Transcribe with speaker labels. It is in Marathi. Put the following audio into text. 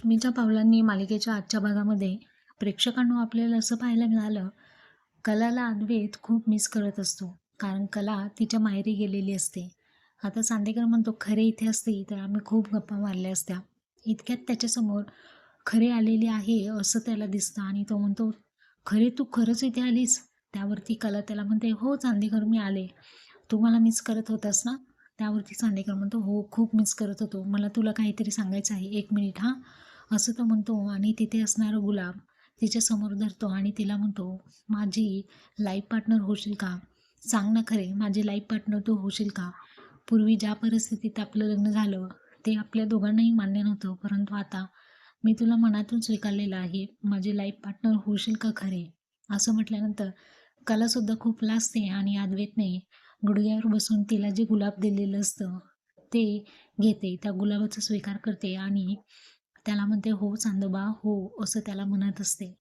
Speaker 1: लक्ष्मीच्या पावलांनी मालिकेच्या आजच्या भागामध्ये प्रेक्षकांनो आपल्याला असं पाहायला मिळालं कलाला अद्वैत खूप मिस करत असतो. कारण कला तिच्या माहेरी गेलेली असते. आता चांदेकर म्हणतो खरे इथे असते. तर आम्ही खूप गप्पा मारल्या असत्या. इतक्यात त्याच्यासमोर खरे आलेली आहे असं त्याला दिसतं आणि तो म्हणतो खरे तू खरंच इथे आलीस? त्यावरती कला त्याला म्हणते हो चांदेकर मी आले. तू मला मिस करत होतास ना? त्यावरती चांदेकर म्हणतो हो खूप मिस करत होतो. मला तुला काहीतरी सांगायचं आहे. एक मिनिट हां. असं तो म्हणतो आणि तिथे असणारं गुलाब तिच्यासमोर धरतो आणि तिला म्हणतो माझी लाईफ पार्टनर होशील का? सांग ना खरे माझी लाईफ पार्टनर तू होशील का? पूर्वी ज्या परिस्थितीत आपलं लग्न झालं ते आपल्या दोघांनाही मान्य नव्हतं. परंतु आता मी तुला मनातून स्वीकारलेलं आहे माझी लाईफ पार्टनर होशील का खरे? असं म्हटल्यानंतर कलासुद्धा खूप लाजते आणि अद्वैतने गुडघ्यावर बसून तिला जे गुलाब दिलेलं असतं ते घेते. त्या गुलाबाचा स्वीकार करते आणि त्याला म्हणते हो चांदोबा हो असं त्याला म्हणत असते.